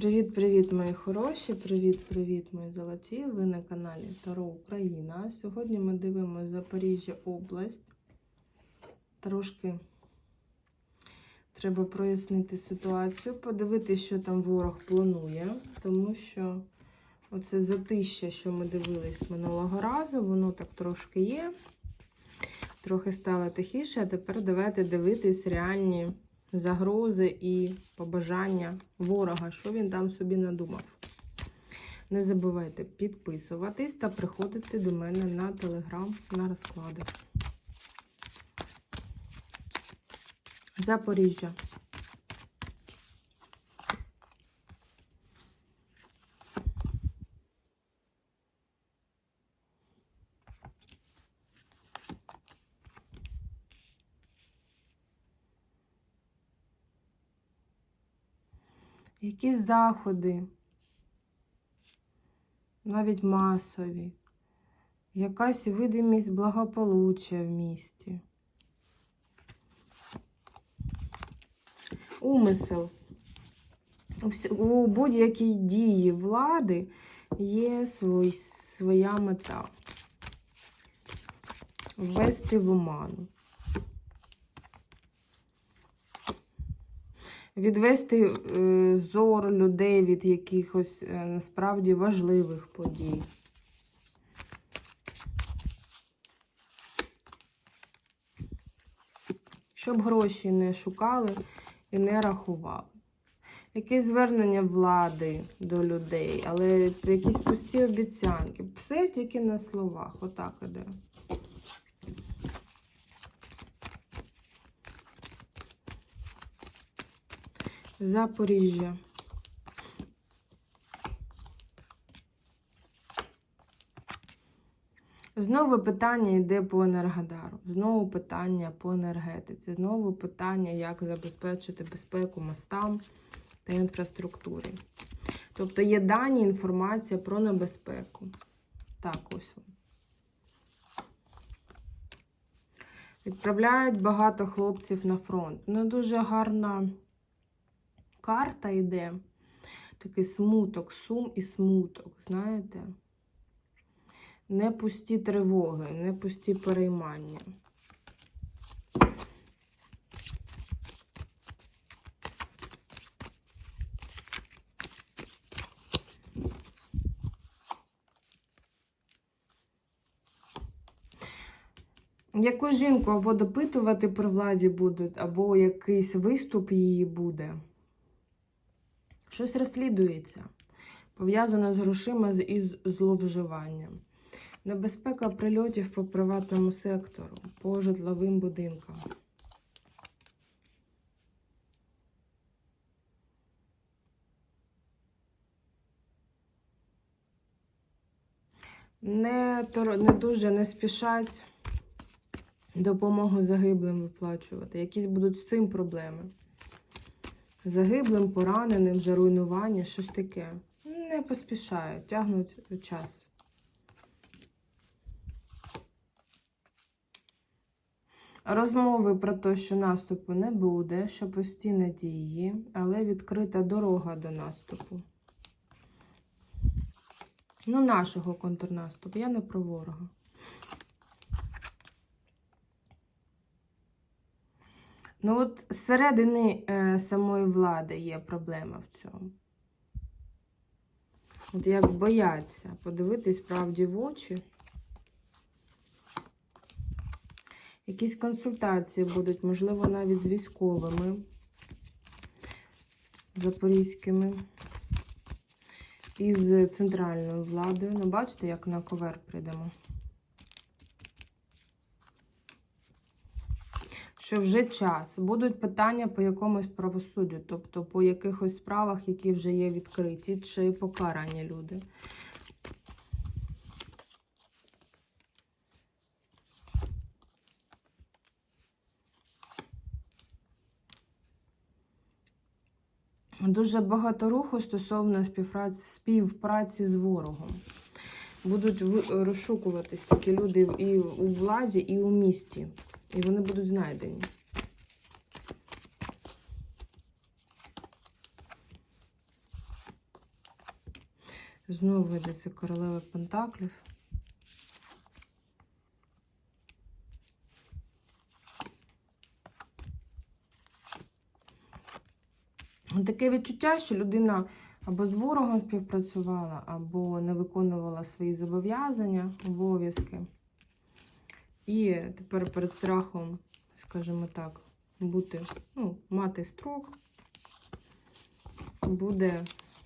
Привіт-привіт, мої хороші! Привіт-привіт, мої золоті! Ви на каналі Таро Україна. Сьогодні ми дивимося Запоріжжя область. Трошки треба прояснити ситуацію, подивитися, що там ворог планує, тому що оце затища, що ми дивились минулого разу, воно так трошки є. Трохи стало тихіше, а тепер давайте дивитись реальні загрози і побажання ворога, що він там собі надумав. Не забувайте підписуватись та приходити до мене на телеграм на розклади. Запоріжжя. Якісь заходи, навіть масові, якась видимість благополуччя в місті. Умисел. У будь-якій дії влади є свой, своя мета. Ввести в оману. Відвести е, зор людей від якихось е, насправді важливих подій. Щоб гроші не шукали і не рахували. Якісь звернення влади до людей, але якісь пусті обіцянки. Все тільки на словах. Отак іде. Запоріжжя. Знову питання йде по Енергодару. Знову питання по енергетиці. Знову питання, як забезпечити безпеку мостам та інфраструктурі. Тобто є дані, інформація про небезпеку. Так, ось. Відправляють багато хлопців на фронт. Не дуже гарна карта йде. Такий смуток, сум і смуток, знаєте? Не пусті тривоги, не пусті переймання. Яку жінку або допитувати при владі будуть, або якийсь виступ її буде. Щось розслідується, пов'язане з грошима із зловживанням. Небезпека прильотів по приватному сектору, по житловим будинкам. Не, не дуже не спішать допомогу загиблим виплачувати. Якісь будуть з цим проблеми. Загиблим, пораненим, за руйнування, щось таке. Не поспішають, тягнуть час. Розмови про те, що наступу не буде, що постійно дії, але відкрита дорога до наступу. Ну, нашого контрнаступу, я не про ворога. Ну, от зсередини е, самої влади є проблема в цьому. От як бояться подивитись правді в очі. Якісь консультації будуть, можливо, навіть з військовими запорізькими і з центральною владою. Ну, бачите, як на ковер прийдемо. Що вже час. Будуть питання по якомусь правосуддю, тобто по якихось справах, які вже є відкриті, чи покарані люди. Дуже багато руху стосовно співпраці, співпраці з ворогом. Будуть розшукуватись такі люди і у владі, і у місті. І вони будуть знайдені. Знову йде це королева Пентаклів. Таке відчуття, що людина або з ворогом співпрацювала, або не виконувала свої зобов'язання, обов'язки. І тепер перед страхом, скажімо так, бути, ну, мати строк, буде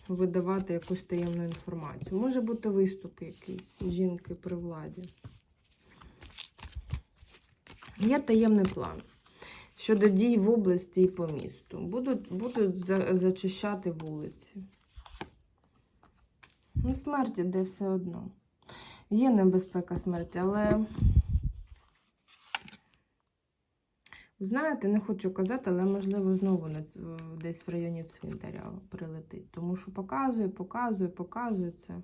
видавати якусь таємну інформацію. Може бути виступ якийсь жінки при владі. Є таємний план щодо дій в області і по місту. Будуть, будуть за, зачищати вулиці. Ну, смерть іде все одно. Є небезпека смерті, але. Знаєте, не хочу казати, але можливо знову десь в районі цвинтаря прилетить. Тому що показує, показує, показує це.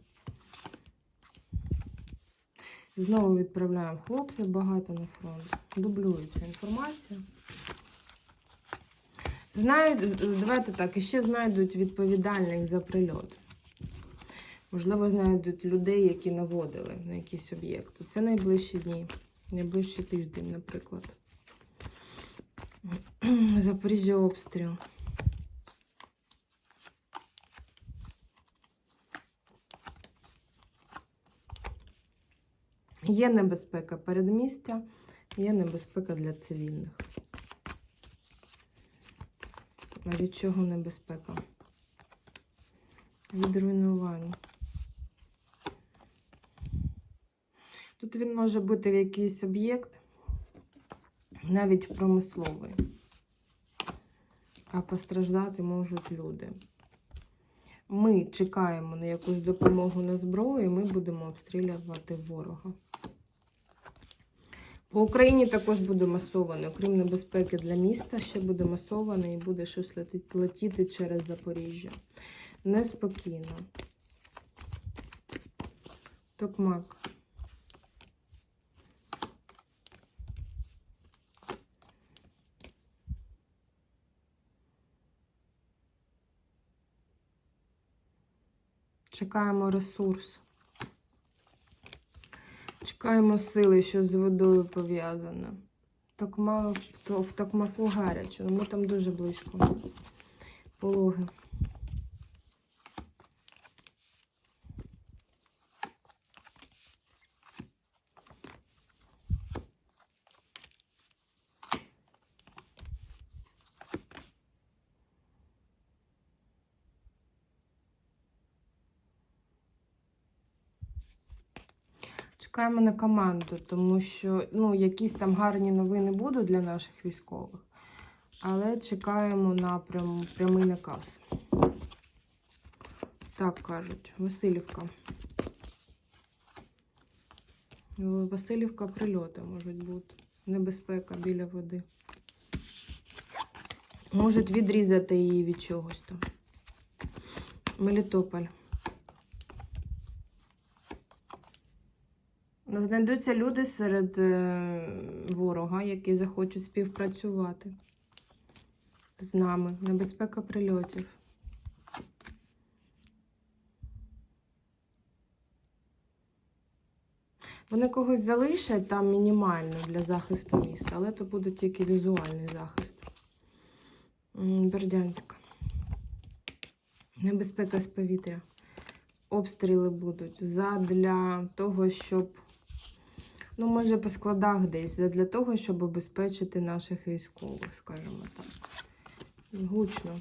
Знову відправляємо хлопців багато на фронт. Дублюється інформація. Знають, давайте так, і ще знайдуть відповідальних за прильот. Можливо, знайдуть людей, які наводили на якісь об'єкти. Це найближчі дні, найближчий тиждень, наприклад. Запоріжжя обстріл. Є небезпека передмістя, є небезпека для цивільних. А від чого небезпека? Від руйнувань. Тут він може бути в якийсь об'єкт, навіть промисловий. А постраждати можуть люди. Ми чекаємо на якусь допомогу на зброю, і ми будемо обстрілювати ворога. По Україні також буде масований, окрім небезпеки для міста, ще буде масований і буде щось летіти через Запоріжжя. Неспокійно. Токмак. Чекаємо ресурс. Чекаємо сили, що з водою пов'язане. Так мало в Токмаку гаряче, ну ми там дуже близько. Пологи. Чекаємо на команду, тому що ну, якісь там гарні новини будуть для наших військових, але чекаємо на прям, прямий наказ. Так кажуть, Васильівка. Васильівка прильоти можуть бути. Небезпека біля води. Можуть відрізати її від чогось там. Мелітополь. Знайдуться люди серед е, ворога, які захочуть співпрацювати з нами. Небезпека прильотів. Вони когось залишать там мінімально для захисту міста, але то буде тільки візуальний захист. Бердянська. Небезпека з повітря. Обстріли будуть задля того, щоб Ну, може, по складах десь, для того, щоб обезпечити наших військових, скажімо так. Гучно.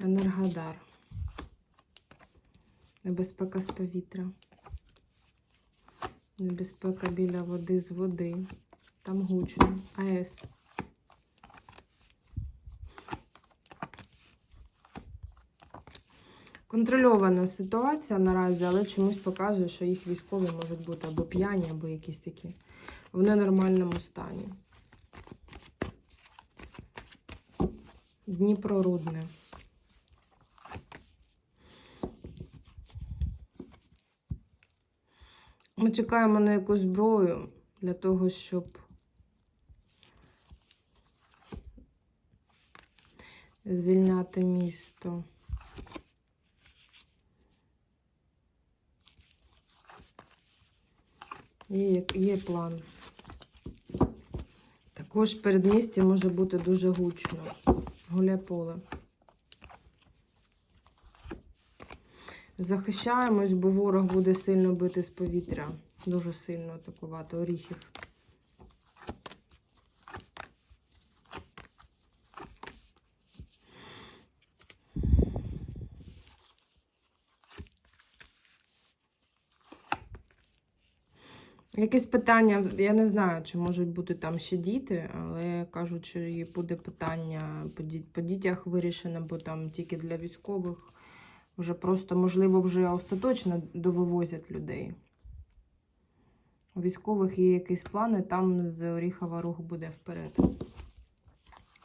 Енергодар. Небезпека з повітря. Небезпека біля води з води. Там гучно. АЕС. Контрольована ситуація наразі, але чомусь показує, що їх військові можуть бути або п'яні, або якісь такі в ненормальному стані. Дніпро Рудне. Ми чекаємо на якусь зброю для того, щоб звільняти місто. Є, є план. Також в передмісті може бути дуже гучно. Гуля поле. Захищаємось, бо ворог буде сильно бити з повітря. Дуже сильно атакувати оріхів. Якісь питання, я не знаю, чи можуть бути там ще діти, але кажуть, що є- буде питання по, ді- по дітях вирішено, бо там тільки для військових вже просто, можливо, вже остаточно довивозять людей. У військових є якісь плани, там з Оріхова рух буде вперед.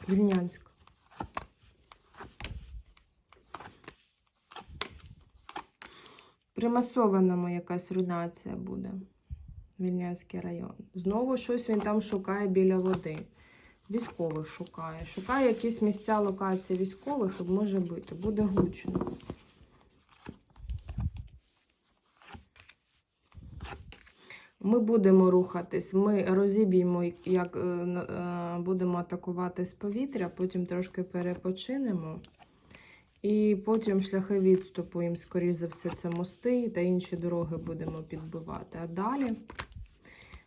Вільнянськ. При масованому якась руйнація буде. Вільнянський район. Знову щось він там шукає біля води. Військових шукає. Шукає якісь місця локації військових і може бути. Буде гучно. Ми будемо рухатись, ми розіб'ємо, як е, е, будемо атакувати з повітря, потім трошки перепочинемо. І потім шляхи відступу їм, скоріш за все, це мости та інші дороги будемо підбивати. А далі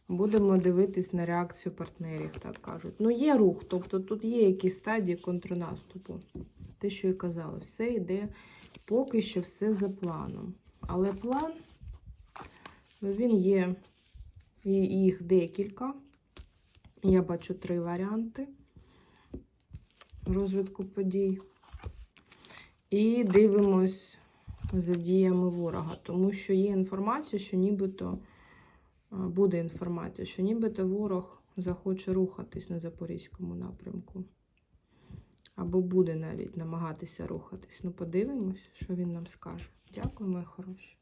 будемо дивитись на реакцію партнерів, так кажуть. Ну, є рух, тобто тут є якісь стадії контрнаступу. Те, що і казала, все йде поки що все за планом. Але план ну, він є, їх декілька. Я бачу три варіанти розвитку подій. І дивимось за діями ворога, тому що є інформація, що нібито буде інформація, що нібито ворог захоче рухатись на Запорізькому напрямку. Або буде навіть намагатися рухатись. Ну, подивимось, що він нам скаже. Дякую, мої хороші.